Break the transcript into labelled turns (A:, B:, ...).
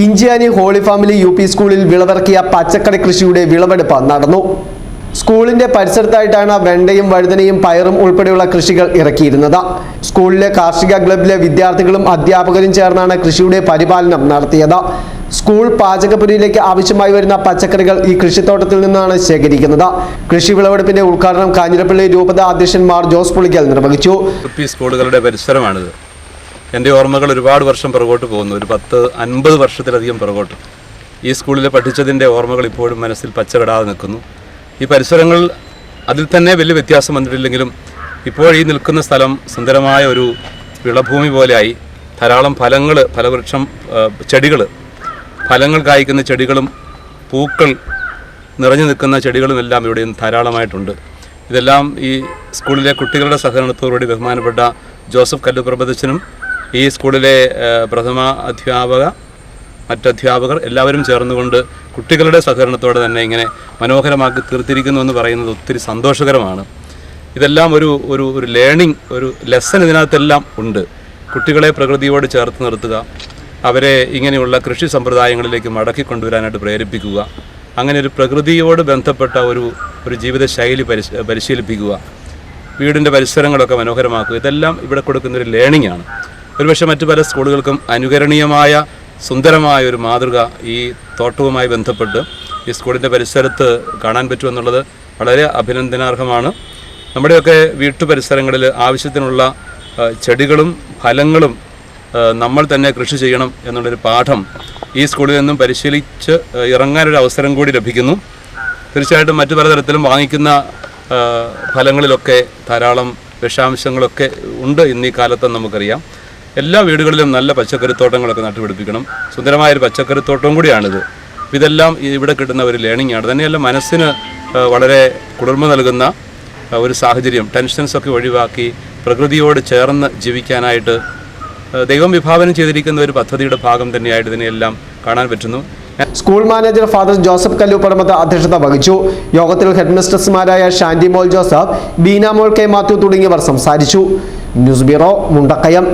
A: Inchiyani Holy Family U P സ്കൂളിൽ വിളവിറക്കിയ പച്ചക്കറി കൃഷിയുടെ വിളവെടുപ്പ് നടന്നു. സ്കൂളിന്റെ പരിസരത്തായിട്ടാണ് വെണ്ടയും വഴുതനയും പയറും ഉൾപ്പെടെയുള്ള കൃഷികൾ ഇറക്കിയിരുന്നത്. സ്കൂളിലെ കാർഷിക ക്ലബിലെ വിദ്യാർത്ഥികളും അധ്യാപകരും ചേർന്നാണ് കൃഷിയുടെ പരിപാലനം നടത്തിയത്. സ്കൂൾ പാചകപുരിയിലേക്ക് ആവശ്യമായി വരുന്ന പച്ചക്കറികൾ ഈ കൃഷിത്തോട്ടത്തിൽ നിന്നാണ് ശേഖരിക്കുന്നത്. കൃഷി വിളവെടുപ്പിന്റെ ഉദ്ഘാടനം കാഞ്ഞിരപ്പള്ളി രൂപത അധ്യക്ഷൻ മാർ ജോസ് പുളിക്കൽ നിർവഹിച്ചു.
B: സ്കൂളുകളുടെ പരിസരമാണിത്. എന്റെ ഓർമ്മകൾ ഒരുപാട് വർഷം പുറകോട്ട് പോകുന്നു. ഒരു പത്ത് അൻപത് വർഷത്തിലധികം പുറകോട്ട്. ഈ സ്കൂളിൽ പഠിച്ചതിന്റെ ഓർമ്മകൾ ഇപ്പോഴും മനസ്സിൽ പച്ചവിടാതെ നിൽക്കുന്നു. ഈ പരിസരങ്ങൾ അതിൽ തന്നെ വലിയ വ്യത്യാസം വന്നിട്ടില്ലെങ്കിലും ഇപ്പോൾ ഈ നിൽക്കുന്ന സ്ഥലം സുന്ദരമായ ഒരു വിളഭൂമി പോലെയായി. ധാരാളം ഫലങ്ങൾ ഫലവൃക്ഷം ചെടികൾ ഫലങ്ങൾ കായ്ക്കുന്ന ചെടികളും പൂക്കൾ നിറഞ്ഞു നിൽക്കുന്ന ചെടികളും എല്ലാം ഇവിടെ ധാരാളമായിട്ടുണ്ട്. ഇതെല്ലാം ഈ സ്കൂളിലെ കുട്ടികളുടെ സഹകരണത്തോടുകൂടി ബഹുമാനപ്പെട്ട ജോസഫ് കല്ലുപ്രബദച്ചനും ഈ സ്കൂളിലെ പ്രഥമ അധ്യാപക മറ്റധ്യാപകർ എല്ലാവരും ചേർന്നുകൊണ്ട് കുട്ടികളുടെ സഹകരണത്തോടെ തന്നെ ഇങ്ങനെ മനോഹരമാക്കി തീർത്തിരിക്കുന്നു എന്ന് പറയുന്നത് ഒത്തിരി സന്തോഷകരമാണ്. ഇതെല്ലാം ഒരു ഒരു ഒരു ലേണിംഗ് ഒരു ലെസൺ ഇതിനകത്തെല്ലാം ഉണ്ട്. കുട്ടികളെ പ്രകൃതിയോട് ചേർത്ത് നിർത്തുക അവരെ ഇങ്ങനെയുള്ള കൃഷി സമ്പ്രദായങ്ങളിലേക്ക് മടക്കി കൊണ്ടുവരാനായിട്ട് പ്രേരിപ്പിക്കുക അങ്ങനെ ഒരു പ്രകൃതിയോട് ബന്ധപ്പെട്ട ഒരു ഒരു ജീവിതശൈലി പരിശ പരിശീലിപ്പിക്കുക വീടിന്റെ പരിസരങ്ങളൊക്കെ മനോഹരമാക്കുക ഇതെല്ലാം ഇവിടെ കൊടുക്കുന്നൊരു ലേണിംഗ് ആണ്. ഒരുപക്ഷെ മറ്റു പല സ്കൂളുകൾക്കും അനുകരണീയമായ സുന്ദരമായ ഒരു മാതൃക ഈ തോട്ടവുമായി ബന്ധപ്പെട്ട് ഈ സ്കൂളിന്റെ പരിസരത്ത് കാണാൻ പറ്റുമെന്നുള്ളത് വളരെ അഭിനന്ദനാർഹമാണ്. നമ്മുടെയൊക്കെ വീട്ടു പരിസരങ്ങളിൽ ആവശ്യത്തിനുള്ള ചെടികളും ഫലങ്ങളും നമ്മൾ തന്നെ കൃഷി ചെയ്യണം എന്നുള്ളൊരു പാഠം ഈ സ്കൂളിൽ നിന്നും പരിശീലിച്ച് ഇറങ്ങാനൊരു അവസരം കൂടി ലഭിക്കുന്നു. തീർച്ചയായിട്ടും മറ്റു പലതരത്തിലും വാങ്ങിക്കുന്ന ഫലങ്ങളിലൊക്കെ ധാരാളം വിഷാംശങ്ങളൊക്കെ ഉണ്ട് ഇന്നീ കാലത്ത് നമുക്കറിയാം. എല്ലാ വീടുകളിലും നല്ല പച്ചക്കറിത്തോട്ടങ്ങളൊക്കെ നട്ടുപിടിപ്പിക്കണം. സുന്ദരമായ ഒരു പച്ചക്കറിത്തോട്ടം കൂടിയാണിത്. ഇതെല്ലാം ഇവിടെ കിട്ടുന്ന ഒരു ലേണിംഗ് ആണ്. തന്നെയല്ല മനസ്സിന് വളരെ കുളിർമ നൽകുന്ന ഒരു സാഹചര്യം. ടെൻഷൻസൊക്കെ ഒഴിവാക്കി പ്രകൃതിയോട് ചേർന്ന് ജീവിക്കാനായിട്ട് ദൈവം വിഭാവനം ചെയ്തിരിക്കുന്ന ഒരു പദ്ധതിയുടെ ഭാഗം തന്നെയായിട്ട് ഇതിനെയെല്ലാം കാണാൻ പറ്റുന്നു.
A: School manager father Joseph Kalluparambath അധ്യക്ഷത വഹിച്ചു. യോഗത്തിൽ ഹെഡ്മിസ്ട്രസ്മാരായ Mol Joseph Beena K Mathew തുടങ്ങിയവർ സംസാരിച്ചു. News bureau Mundakayam.